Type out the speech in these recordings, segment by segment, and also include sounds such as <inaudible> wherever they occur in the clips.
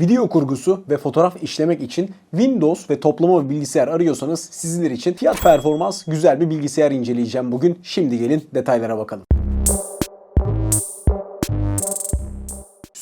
Video kurgusu ve fotoğraf işlemek için Windows ve toplama bilgisayar arıyorsanız sizler için fiyat performans güzel bir bilgisayar inceleyeceğim bugün. Şimdi gelin detaylara bakalım.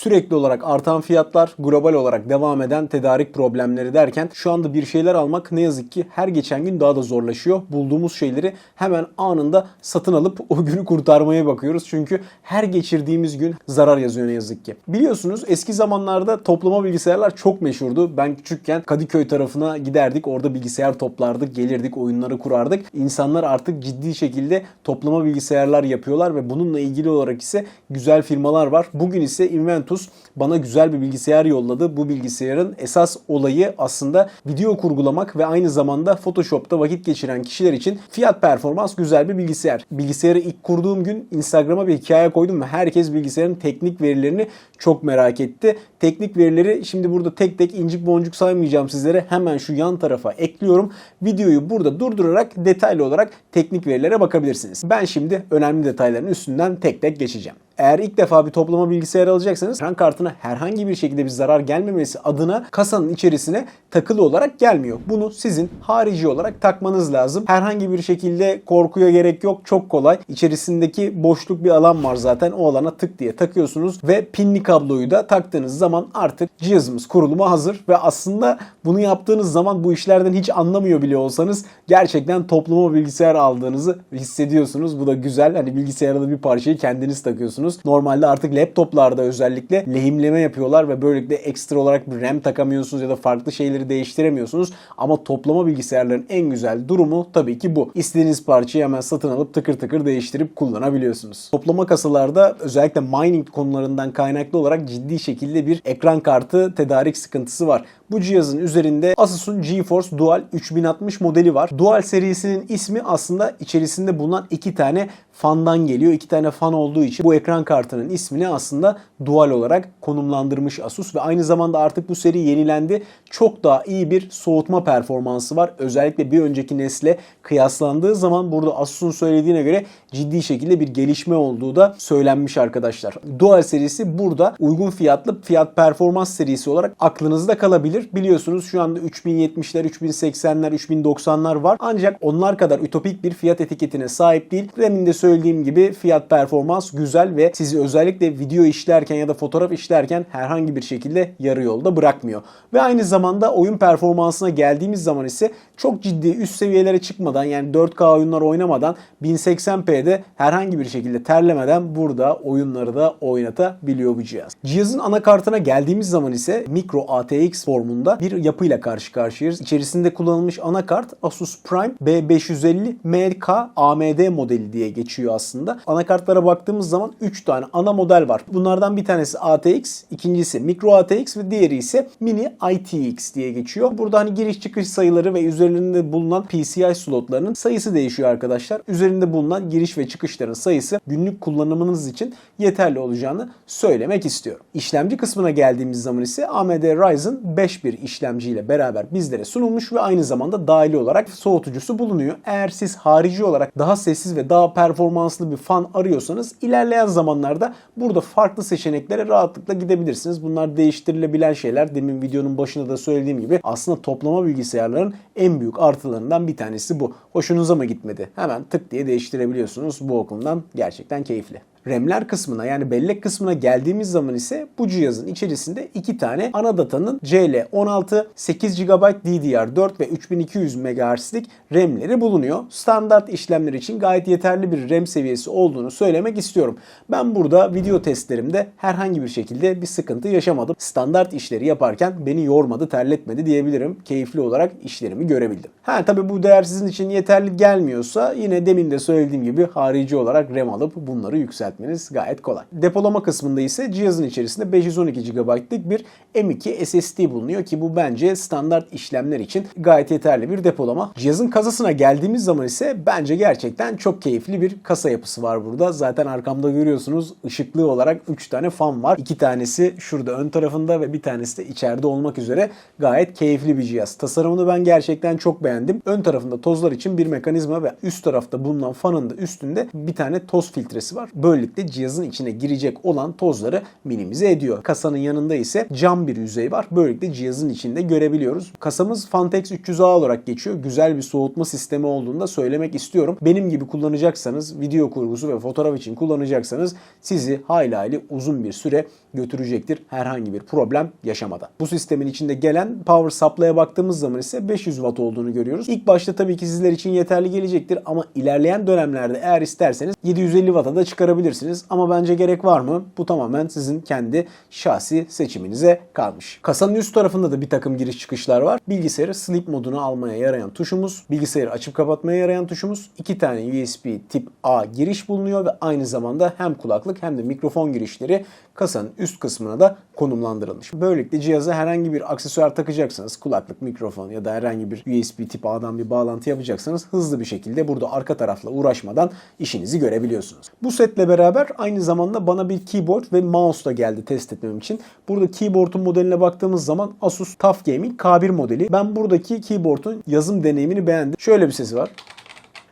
Sürekli olarak artan fiyatlar, global olarak devam eden tedarik problemleri derken şu anda bir şeyler almak ne yazık ki her geçen gün daha da zorlaşıyor. Bulduğumuz şeyleri hemen anında satın alıp <laughs> o günü kurtarmaya bakıyoruz. Çünkü her geçirdiğimiz gün zarar yazıyor ne yazık ki. Biliyorsunuz eski zamanlarda toplama bilgisayarlar çok meşhurdu. Ben küçükken Kadıköy tarafına giderdik. Orada bilgisayar toplardık, gelirdik, oyunları kurardık. İnsanlar artık ciddi şekilde toplama bilgisayarlar yapıyorlar ve bununla ilgili olarak ise güzel firmalar var. Bugün ise Inventus bana güzel bir bilgisayar yolladı. Bu bilgisayarın esas olayı aslında video kurgulamak ve aynı zamanda Photoshop'ta vakit geçiren kişiler için fiyat performans güzel bir bilgisayar. Bilgisayarı ilk kurduğum gün Instagram'a bir hikaye koydum ve herkes bilgisayarın teknik verilerini çok merak etti. Teknik verileri şimdi burada tek tek incik boncuk saymayacağım sizlere. Hemen şu yan tarafa ekliyorum. Videoyu burada durdurarak detaylı olarak teknik verilere bakabilirsiniz. Ben şimdi önemli detayların üstünden tek tek geçeceğim. Eğer ilk defa bir toplama bilgisayar alacaksanız ekran kartına herhangi bir şekilde bir zarar gelmemesi adına kasanın içerisine takılı olarak gelmiyor. Bunu sizin harici olarak takmanız lazım. Herhangi bir şekilde korkuya gerek yok. Çok kolay. İçerisindeki boşluk bir alan var zaten. O alana tık diye takıyorsunuz ve pinli kabloyu da taktığınız zaman artık cihazımız kuruluma hazır ve aslında bunu yaptığınız zaman bu işlerden hiç anlamıyor bile olsanız gerçekten toplama bilgisayar aldığınızı hissediyorsunuz. Bu da güzel. Hani bilgisayarda bir parçayı kendiniz takıyorsunuz. Normalde artık laptoplarda özellikle lehimleme yapıyorlar ve böylelikle ekstra olarak bir RAM takamıyorsunuz ya da farklı şeyleri değiştiremiyorsunuz. Ama toplama bilgisayarların en güzel durumu tabii ki bu. İstediğiniz parçayı hemen satın alıp tıkır tıkır değiştirip kullanabiliyorsunuz. Toplama kasalarda özellikle mining konularından kaynaklı olarak ciddi şekilde bir ekran kartı tedarik sıkıntısı var. Bu cihazın üzerinde Asus'un GeForce Dual 3060 modeli var. Dual serisinin ismi aslında içerisinde bulunan iki tane fandan geliyor. İki tane fan olduğu için bu ekran kartının ismini aslında dual olarak konumlandırmış Asus ve aynı zamanda artık bu seri yenilendi. Çok daha iyi bir soğutma performansı var. Özellikle bir önceki nesle kıyaslandığı zaman burada Asus'un söylediğine göre ciddi şekilde bir gelişme olduğu da söylenmiş arkadaşlar. Dual serisi burada uygun fiyatlı fiyat performans serisi olarak aklınızda kalabilir. Biliyorsunuz şu anda 3070'ler, 3080'ler, 3090'lar var. Ancak onlar kadar ütopik bir fiyat etiketine sahip değil. Demin de söylediğim gibi fiyat performans güzel ve sizi özellikle video işlerken ya da fotoğraf işlerken herhangi bir şekilde yarı yolda bırakmıyor. Ve aynı zamanda oyun performansına geldiğimiz zaman ise çok ciddi üst seviyelere çıkmadan yani 4K oyunlar oynamadan 1080p'de herhangi bir şekilde terlemeden burada oyunları da oynatabiliyor bu cihaz. Cihazın anakartına geldiğimiz zaman ise micro ATX formunda bir yapıyla karşı karşıyayız. İçerisinde kullanılmış anakart Asus Prime B550 MK AMD modeli diye geçiyor aslında. Anakartlara baktığımız zaman 3 tane ana model var. Bunlardan bir tanesi ATX, ikincisi micro ATX ve diğeri ise mini ITX diye geçiyor. Burada hani giriş çıkış sayıları ve üzerinde bulunan PCI slotlarının sayısı değişiyor arkadaşlar. Üzerinde bulunan giriş ve çıkışların sayısı günlük kullanımınız için yeterli olacağını söylemek istiyorum. İşlemci kısmına geldiğimiz zaman ise AMD Ryzen 5 bir işlemciyle beraber bizlere sunulmuş ve aynı zamanda dahili olarak soğutucusu bulunuyor. Eğer siz harici olarak daha sessiz ve daha performanslı bir fan arıyorsanız ilerleyen zamanlarda burada farklı seçeneklere rahatlıkla gidebilirsiniz. Bunlar değiştirilebilen şeyler. Demin videonun başında da söylediğim gibi aslında toplama bilgisayarların en büyük artılarından bir tanesi bu. Hoşunuza mı gitmedi? Hemen tık diye değiştirebiliyorsunuz. Bu bakımdan gerçekten keyifli. RAM'ler kısmına yani bellek kısmına geldiğimiz zaman ise bu cihazın içerisinde iki tane ana datanın CL16, 8 GB DDR4 ve 3200 MHz'lik RAM'leri bulunuyor. Standart işlemler için gayet yeterli bir RAM seviyesi olduğunu söylemek istiyorum. Ben burada video testlerimde herhangi bir şekilde bir sıkıntı yaşamadım. Standart işleri yaparken beni yormadı, terletmedi diyebilirim. Keyifli olarak işlerimi görebildim. Ha tabi bu değer sizin için yeterli gelmiyorsa yine demin de söylediğim gibi harici olarak RAM alıp bunları yükselt yükseltmeniz gayet kolay. Depolama kısmında ise cihazın içerisinde 512 GB'lık bir M2 SSD bulunuyor ki bu bence standart işlemler için gayet yeterli bir depolama. Cihazın kasasına geldiğimiz zaman ise bence gerçekten çok keyifli bir kasa yapısı var burada. Zaten arkamda görüyorsunuz ışıklı olarak 3 tane fan var. 2 tanesi şurada ön tarafında ve bir tanesi de içeride olmak üzere gayet keyifli bir cihaz. Tasarımını ben gerçekten çok beğendim. Ön tarafında tozlar için bir mekanizma ve üst tarafta bulunan fanın da üstünde bir tane toz filtresi var. Böylelikle Böylelikle cihazın içine girecek olan tozları minimize ediyor. Kasanın yanında ise cam bir yüzey var. Böylelikle cihazın içinde görebiliyoruz. Kasamız Fantex 300A olarak geçiyor. Güzel bir soğutma sistemi olduğunu da söylemek istiyorum. Benim gibi kullanacaksanız, video kurgusu ve fotoğraf için kullanacaksanız sizi hayli hayli uzun bir süre götürecektir herhangi bir problem yaşamadan. Bu sistemin içinde gelen power supply'a baktığımız zaman ise 500 watt olduğunu görüyoruz. İlk başta tabii ki sizler için yeterli gelecektir ama ilerleyen dönemlerde eğer isterseniz 750 watt'a da çıkarabilirsiniz. Ama bence gerek var mı? Bu tamamen sizin kendi şahsi seçiminize kalmış. Kasanın üst tarafında da bir takım giriş çıkışlar var. Bilgisayarı sleep moduna almaya yarayan tuşumuz, bilgisayarı açıp kapatmaya yarayan tuşumuz, iki tane USB tip A giriş bulunuyor ve aynı zamanda hem kulaklık hem de mikrofon girişleri kasanın üst kısmına da konumlandırılmış. Böylelikle cihaza herhangi bir aksesuar takacaksanız kulaklık, mikrofon ya da herhangi bir USB tip A'dan bir bağlantı yapacaksanız hızlı bir şekilde burada arka tarafla uğraşmadan işinizi görebiliyorsunuz. Bu setle beraber aynı zamanda bana bir keyboard ve mouse da geldi test etmem için. Burada keyboard'un modeline baktığımız zaman Asus TUF Gaming K1 modeli. Ben buradaki keyboard'un yazım deneyimini beğendim. Şöyle bir sesi var.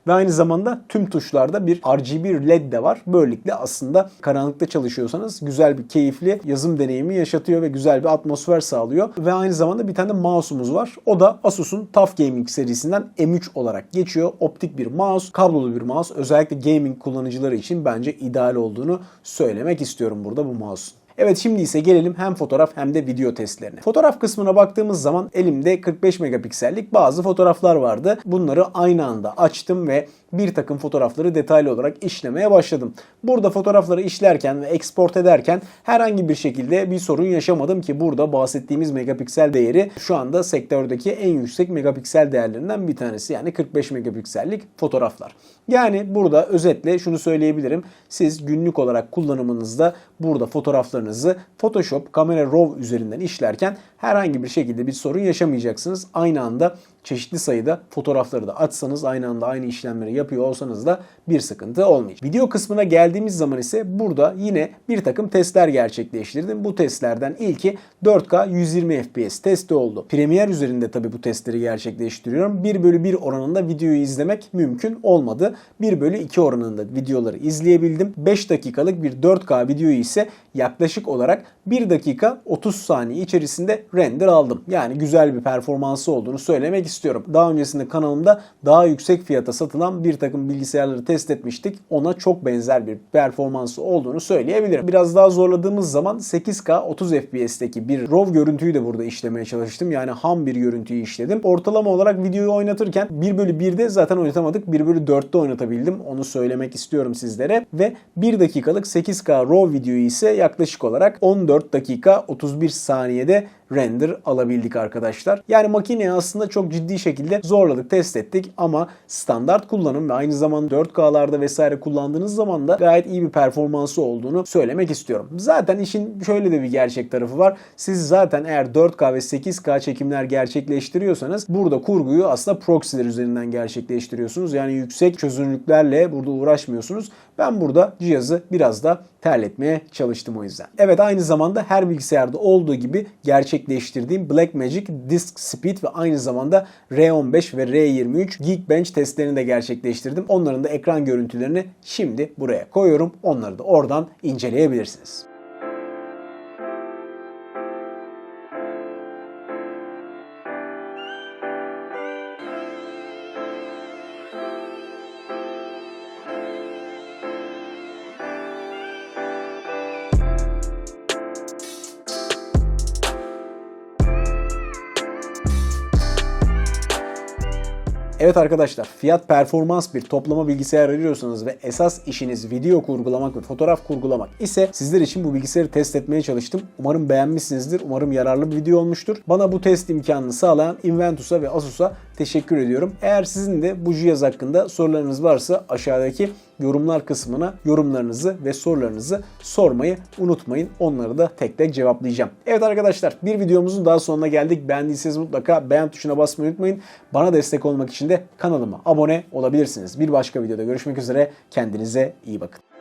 Ve aynı zamanda tüm tuşlarda bir RGB LED de var. Böylelikle aslında karanlıkta çalışıyorsanız güzel bir keyifli yazım deneyimi yaşatıyor ve güzel bir atmosfer sağlıyor. Ve aynı zamanda bir tane de mouse'umuz var. O da Asus'un TUF Gaming serisinden M3 olarak geçiyor. Optik bir mouse, kablolu bir mouse. Özellikle gaming kullanıcıları için bence ideal olduğunu söylemek istiyorum burada bu mouse'un. Evet şimdi ise gelelim hem fotoğraf hem de video testlerine. Fotoğraf kısmına baktığımız zaman elimde 45 megapiksellik bazı fotoğraflar vardı. Bunları aynı anda açtım ve bir takım fotoğrafları detaylı olarak işlemeye başladım. Burada fotoğrafları işlerken ve export ederken herhangi bir şekilde bir sorun yaşamadım ki burada bahsettiğimiz megapiksel değeri şu anda sektördeki en yüksek megapiksel değerlerinden bir tanesi. Yani 45 megapiksellik fotoğraflar. Yani burada özetle şunu söyleyebilirim. Siz günlük olarak kullanımınızda burada fotoğraflarınızı Photoshop Camera Raw üzerinden işlerken herhangi bir şekilde bir sorun yaşamayacaksınız. Aynı anda çeşitli sayıda fotoğrafları da atsanız aynı anda aynı işlemleri yapıyor olsanız da bir sıkıntı olmayacak. Video kısmına geldiğimiz zaman ise burada yine bir takım testler gerçekleştirdim. Bu testlerden ilki 4K 120 FPS testi oldu. Premiere üzerinde tabi bu testleri gerçekleştiriyorum. 1 bölü 1 oranında videoyu izlemek mümkün olmadı. 1 bölü 2 oranında videoları izleyebildim. 5 dakikalık bir 4K videoyu ise yaklaşık olarak 1 dakika 30 saniye içerisinde render aldım. Yani güzel bir performansı olduğunu söylemek istiyorum. Daha öncesinde kanalımda daha yüksek fiyata satılan bir takım bilgisayarları test etmiştik. Ona çok benzer bir performansı olduğunu söyleyebilirim. Biraz daha zorladığımız zaman 8K 30 FPS'teki bir RAW görüntüyü de burada işlemeye çalıştım. Yani ham bir görüntüyü işledim. Ortalama olarak videoyu oynatırken 1 bölü 1'de zaten oynatamadık. 1 bölü 4'te oynatabildim. Onu söylemek istiyorum sizlere. Ve 1 dakikalık 8K RAW videoyu ise yaklaşık olarak 14 dakika 31 saniyede render alabildik arkadaşlar. Yani makineyi aslında çok ciddi şekilde zorladık, test ettik ama standart kullanım ve aynı zamanda 4K'larda vesaire kullandığınız zaman da gayet iyi bir performansı olduğunu söylemek istiyorum. Zaten işin şöyle de bir gerçek tarafı var. Siz zaten eğer 4K ve 8K çekimler gerçekleştiriyorsanız burada kurguyu aslında proxy'ler üzerinden gerçekleştiriyorsunuz. Yani yüksek çözünürlüklerle burada uğraşmıyorsunuz. Ben burada cihazı biraz da terletmeye çalıştım o yüzden. Evet aynı zamanda her bilgisayarda olduğu gibi gerçekleştirdiğim Blackmagic Disk Speed ve aynı zamanda R15 ve R23 Geekbench testlerini de gerçekleştirdim. Onların da ekran görüntülerini şimdi buraya koyuyorum. Onları da oradan inceleyebilirsiniz. Evet arkadaşlar fiyat performans bir toplama bilgisayar arıyorsanız ve esas işiniz video kurgulamak ve fotoğraf kurgulamak ise sizler için bu bilgisayarı test etmeye çalıştım. Umarım beğenmişsinizdir. Umarım yararlı bir video olmuştur. Bana bu test imkanını sağlayan Inventus'a ve Asus'a teşekkür ediyorum. Eğer sizin de bu cihaz hakkında sorularınız varsa aşağıdaki yorumlar kısmına yorumlarınızı ve sorularınızı sormayı unutmayın. Onları da tek tek cevaplayacağım. Evet arkadaşlar bir videomuzun daha sonuna geldik. Beğendiyseniz mutlaka beğen tuşuna basmayı unutmayın. Bana destek olmak için de kanalıma abone olabilirsiniz. Bir başka videoda görüşmek üzere. Kendinize iyi bakın.